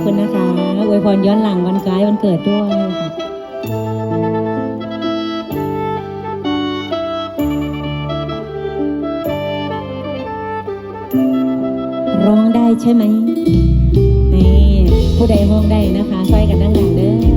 เพื่อนนะคะอวยพรย้อนหลังวันคล้ายวันเกิดด้วยร้องได้ใช่ไหมนี่ผู้ใดห้องได้นะคะช่วยกันดังๆเด้อ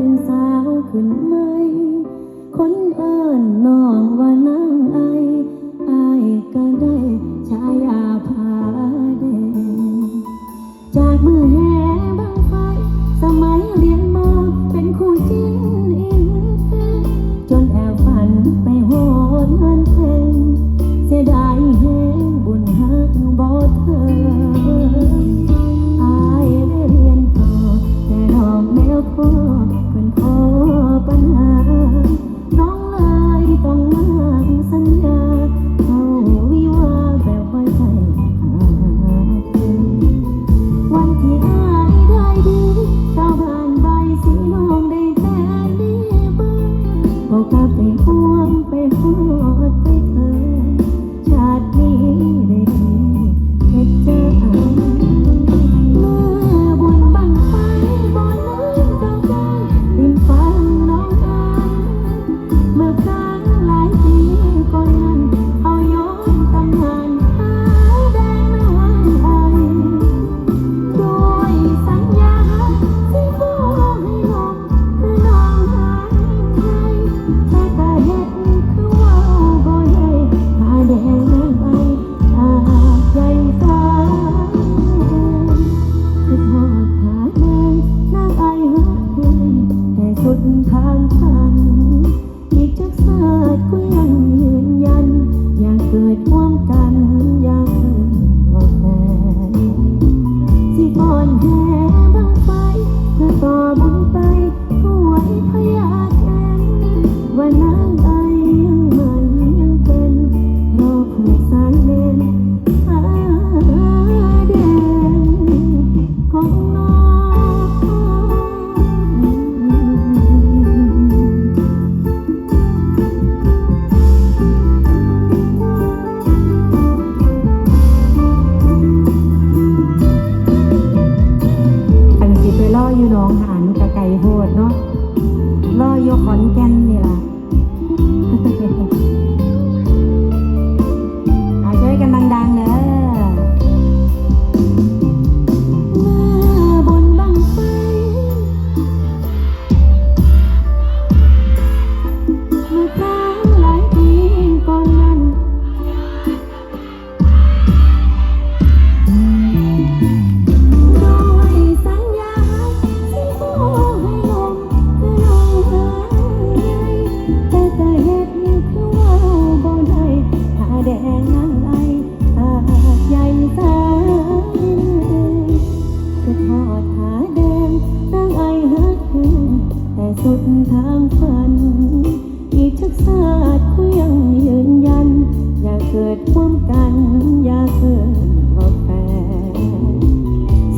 เป็นสาวขึ้นไหมคนเอิญน้องว่านา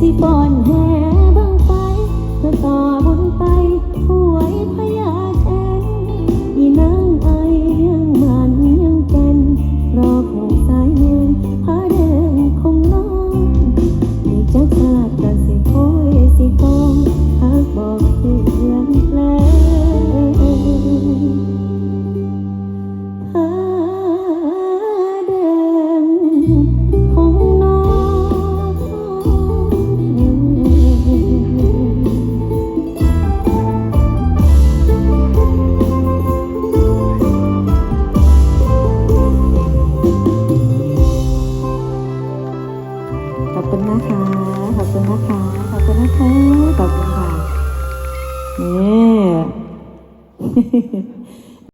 สิป้อนแห่บังไฟเธอต่อบุไปหวยพญาแทนอีนางไอยังมันยังแกนรอขอสายเงินพาเดิคงน้องใจัาดกันสิโพยสิกองหากบอกเพื่อแล้วพาเดิ ขอบคุณนะคะ ขอบคุณนะคะ ขอบคุณนะคะ ขอบคุณค่ะนี่